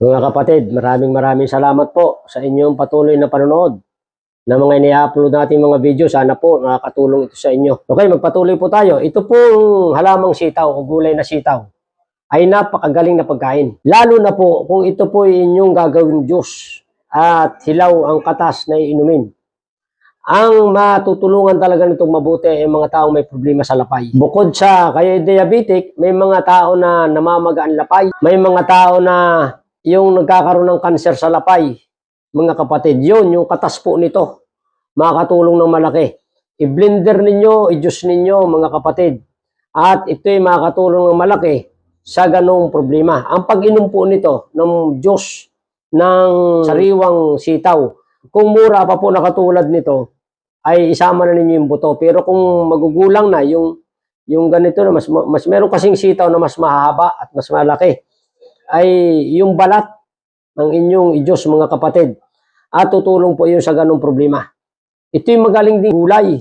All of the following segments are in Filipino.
Mga kapatid, maraming maraming salamat po sa inyong patuloy na panonood ng mga ini-upload natin mga video. Sana po nakakatulong ito sa inyo. Okay, magpatuloy po tayo. Ito pong halamang sitaw o gulay na sitaw ay napakagaling na pagkain. Lalo na po kung ito po ay inyong gagawing juice at hilaw ang katas na iinumin. Ang matutulungan talaga nitong mabuti ay mga taong may problema sa lapay. Bukod sa kayo diabetic, may mga tao na namamaga ang lapay. May mga tao na yung nagkakaroon ng kanser sa lapay. Mga kapatid, yun, yung katas po nito. Makakatulong ng malaki. I-blender ninyo, i-juice ninyo, mga kapatid. At ito'y makakatulong ng malaki sa ganong problema. Ang pag-inom po nito ng juice ng sariwang sitaw, kung mura pa po nakatulad nito, ay isama na ninyo yung buto. Pero kung magugulang na yung yung ganito na mas mas meron kasing sitaw na mas mahaba at mas malaki ay yung balat ng inyong idyos mga kapatid. At tutulong po yun sa ganong problema. Ito yung magaling din gulay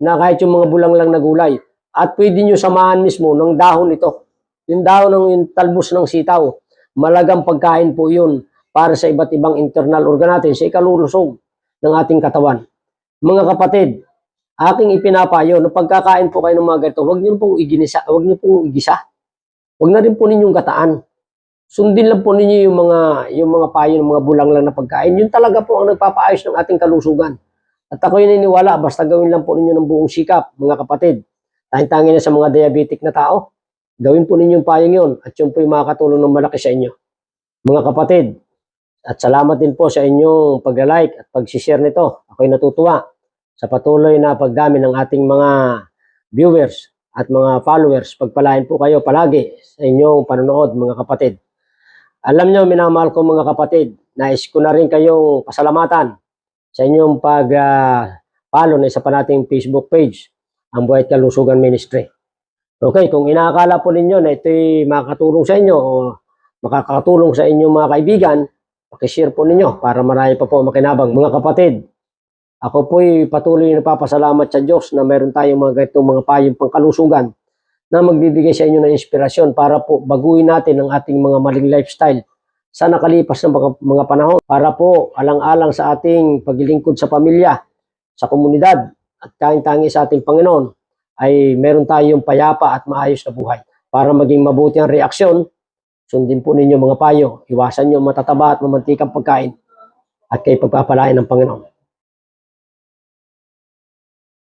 na kahit yung mga bulang lang na gulay. At pwede nyo samahan mismo ng dahon nito. Yung dahon ng yung talbos ng sitaw. Malagang pagkain po yun para sa iba't ibang internal organ natin sa ikalulusog ng ating katawan. Mga kapatid, aking ipinapayo na pagkakain po kayo ng mga ganito, huwag niyo pong iginisa, huwag niyo pong igisa. Huwag na rin po ninyong gataan. Sundin lang po ninyo yung mga yung mga payo ng mga bulang lang na pagkain. Yun talaga po ang nagpapaayos ng ating kalusugan. At ako yung naniniwala, basta gawin lang po ninyo ng buong sikap, mga kapatid. Tangin-tangin na sa mga diabetic na tao. Gawin po ninyo yung payong yun at yun po yung makakatulong ng malaki sa inyo. Mga kapatid, at salamat din po sa inyong pag-like at pag-share nito. Ako'y natutuwa sa patuloy na pagdami ng ating mga viewers at mga followers. Pagpalain po kayo palagi sa inyong panonood, mga kapatid. Alam nyo, minamahal ko mga kapatid, nais ko na rin kayong pasalamatan sa inyong pag-follow na isa pa nating Facebook page, ang Buhay Kalusugan Ministry. Okay, kung inaakala po ninyo na ito'y makakatulong sa inyo o makakatulong sa inyong mga kaibigan, pakishare po ninyo para marami pa po makinabang. Mga kapatid, ako po'y patuloy na papasalamat sa Diyos na meron tayong mga ganitong mga payong pangkalusugan na magbibigay sa inyo ng inspirasyon para po baguhin natin ang ating mga maling lifestyle sa nakalipas na mga, panahon para po alang-alang sa ating paglilingkod sa pamilya, sa komunidad at kain-tangi sa ating Panginoon ay meron tayong payapa at maayos na buhay. Para maging mabuti ang reaksyon, sundin po ninyo mga payo, iwasan nyo matataba at mamantikang pagkain at kay pagpapalain ng Panginoon.